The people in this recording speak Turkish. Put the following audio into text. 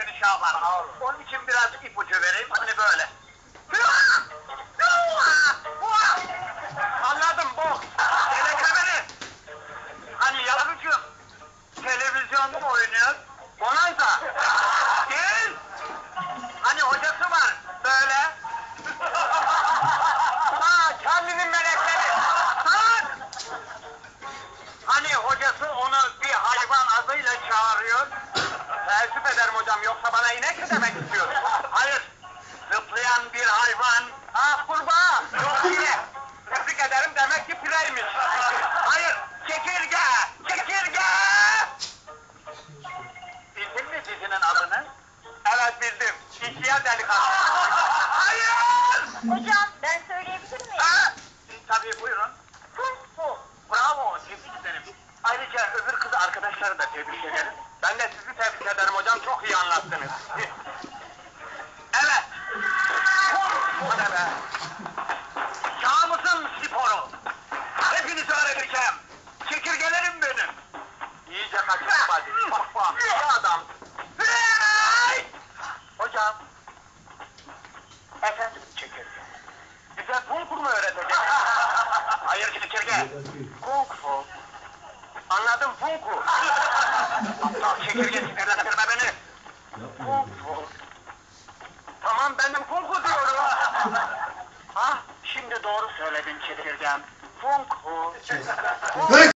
seni Şaban. Onun için biraz ipucu vereyim. Hani böyle. Anladım bu. Telekamera. Hani yavrucuğum. Televizyonda mı oynuyor? Bonanza. Hocam yoksa bana inek mi demek istiyorsun? Hayır. Zıplayan bir hayvan. Ha kurbağa. Yok yine. Tebrik ederim demek ki pireymiş. Hayır. Çekirge. Çekirge. Bildin mi dizinin adını? Evet bildim. İhtiyar delikanlı. Hayır. Arkadaşları da tebrik ederim. Ben de sizi tebrik ederim hocam, çok iyi anlattınız. evet. Bu ne be? Çağımızın sporu. Hepinizi öğreteceğim. Çekirgelerim benim. İyice kaçırdım hadi. Bak bak, iyi adam. Hey! Hocam. Efendim çekirge. Bize fu mu öğretecek? Hayır çekirge. Kung Anladım kung fu. Aptal çekirge sinirlendirme beni. Fu. Tamam benim kung fu diyorum. Ha şimdi doğru söyledin çekirgem. Kung fu. Kung Hey!